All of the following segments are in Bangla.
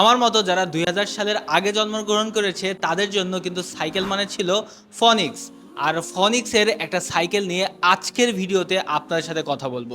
আমার মতো যারা দুই হাজার সালের আগে জন্মগ্রহণ করেছে, তাদের জন্য কিন্তু সাইকেল মানে ছিল ফনিক্স। আর ফনিক্সের একটা সাইকেল নিয়ে আজকের ভিডিওতে আপনার সাথে কথা বলব।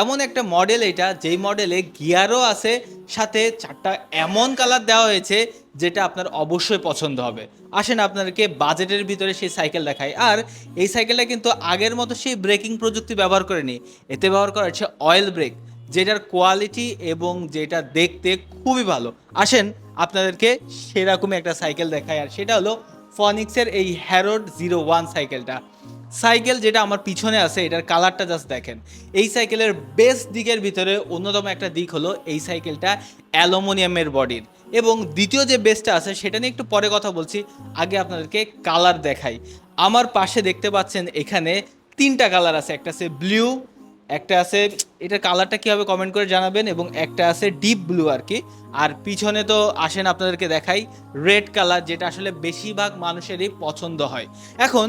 এমন একটা মডেল এটা, যেই মডেলে গিয়ারও আছে, সাথে চারটা এমন কালার দেওয়া হয়েছে, যেটা আপনার অবশ্যই পছন্দ হবে। আসেন আপনাদেরকে বাজেটের ভিতরে সেই সাইকেল দেখাই। আর এই সাইকেলটা কিন্তু আগের মতো সেই ব্রেকিং প্রযুক্তি ব্যবহার করেনি। এতে ব্যবহার করা হচ্ছে অয়েল ব্রেক যেটার কোয়ালিটি এবং যেটা দেখতে খুবই ভালো। আসেন, আপনাদেরকে সেরকমই একটা সাইকেল দেখায় আর সেটা হলো ফনিক্সের এই হ্যারোড জিরো ওয়ান সাইকেলটা সাইকেল যেটা আমার পিছনে আছে, এটার কালারটা জাস্ট দেখেন। এই সাইকেলের বেস্ট দিকের ভিতরে অন্যতম একটা দিক হলো এই সাইকেলটা অ্যালুমিনিয়ামের বডির এবং দ্বিতীয় যে বেস্টটা আছে, সেটা নিয়ে একটু পরে কথা বলছি, আগে আপনাদেরকে কালার দেখাই। আমার পাশে দেখতে পাচ্ছেন এখানে তিনটা কালার আছে, একটা আছে ব্লু একটা আছে, এটার কালারটা কী হবে কমেন্ট করে জানাবেন এবং একটা আছে ডিপ ব্লু আর কি। আর পিছনে তো আসেন, আপনাদেরকে দেখাই রেড কালার যেটা আসলে বেশিরভাগ মানুষেরই পছন্দ হয়। এখন,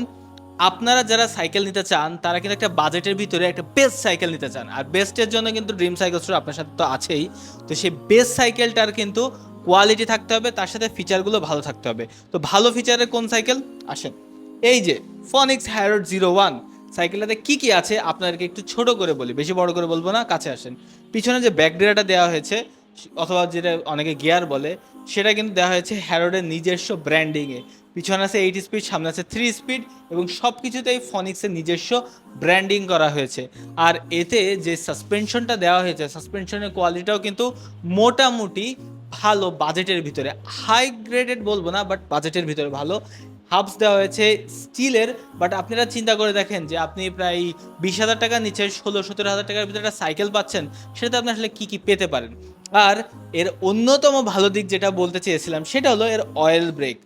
আপনারা যারা সাইকেল নিতে চান, তারা কিন্তু একটা বাজেটের ভিতরে একটা বেস্ট সাইকেল নিতে চান। আর বেস্টের জন্য কিন্তু ড্রিম সাইকেল স্টোর আপনার সাথে তো আছেই। তো সেই বেস্ট সাইকেলটার কিন্তু কোয়ালিটি থাকতে হবে, তার সাথে ফিচারগুলো ভালো থাকতে হবে। তো ভালো ফিচারের কোন সাইকেল আসেন, এই যে ফনিক্স হ্যারোড জিরো ওয়ান সাইকেলটাতে কি কি আছে আপনাদেরকে একটু ছোট করে বলি, বেশি বড় করে বলব না, কাছে আসেন। পিছনে যে ব্যাকডেরাটা দেওয়া হয়েছে, অথবা যেটা অনেকে গিয়ার বলে, সেটা কিন্তু দেওয়া হয়েছে হ্যারোডের নিজস্ব ব্র্যান্ডিংয়ে পিছনে আছে এইট স্পিড সামনে আছে থ্রি স্পিড এবং সব কিছুতেই ফনিক্সের নিজস্ব ব্র্যান্ডিং করা হয়েছে। আর এতে যে সাসপেনশনটা দেওয়া হয়েছে সাসপেনশনের কোয়ালিটিটাও কিন্তু মোটামুটি ভালো বাজেটের ভিতরে। হাই গ্রেডেড বলব না বাট বাজেটের ভিতরে ভালো। হাবস দেওয়া হয়েছে স্টিলের বাট আপনারা চিন্তা করে দেখেন যে আপনি প্রায় বিশ হাজার টাকার নিচে ষোলো, সতেরো হাজার টাকার ভিতরে একটা সাইকেল পাচ্ছেন, সেটাতে আপনি আসলে কী কী পেতে পারেন? আর এর অন্যতম ভালো দিক যেটা বলতে চেয়েছিলাম, সেটা হলো এর অয়েল ব্রেক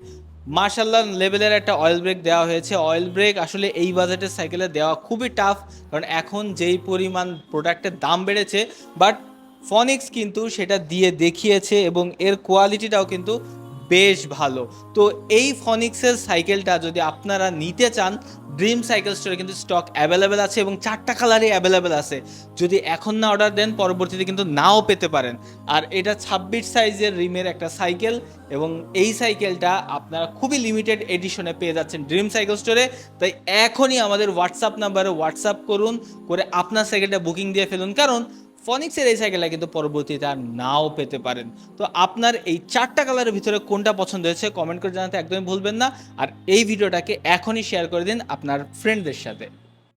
মার্শাল্লাহ লেভেলের একটা অয়েল ব্রেক দেওয়া হয়েছে। অয়েল ব্রেক আসলে এই বাজেটের সাইকেলে দেওয়া খুবই টাফ কারণ এখন যেই পরিমাণ প্রোডাক্টের দাম বেড়েছে বাট ফনিক্স কিন্তু সেটা দিয়ে দেখিয়েছে এবং এর কোয়ালিটিটাও কিন্তু বেশ ভালো। তো এই ফনিক্সের সাইকেলটা যদি আপনারা নিতে চান ড্রিম সাইকেল স্টোরে কিন্তু স্টক অ্যাভেলেবেল আছে এবং চারটা কালারই অ্যাভেলেবেল আছে। যদি এখন না অর্ডার দেন, পরবর্তীতে কিন্তু নাও পেতে পারেন। আর এটা ছাব্বিশ সাইজের রিমের একটা সাইকেল এবং এই সাইকেলটা আপনারা খুবই লিমিটেড এডিশনে পেয়ে যাচ্ছেন ড্রিম সাইকেল স্টোরে তাই এখনই আমাদের হোয়াটসঅ্যাপ নাম্বারে হোয়াটসঅ্যাপ করুন, করে আপনার সাইকেলটা বুকিং দিয়ে ফেলুন। কারণ ফনিক্সের এই সাইকেলটা কিন্তু পরবর্তীতে আর নাও পেতে পারেন। তো আপনার এই চারটা কালারের ভিতরে কোনটা পছন্দ হয়েছে কমেন্ট করে জানাতে একদমই ভুলবেন না। আর এই ভিডিওটাকে এখনই শেয়ার করে দিন আপনার ফ্রেন্ডদের সাথে।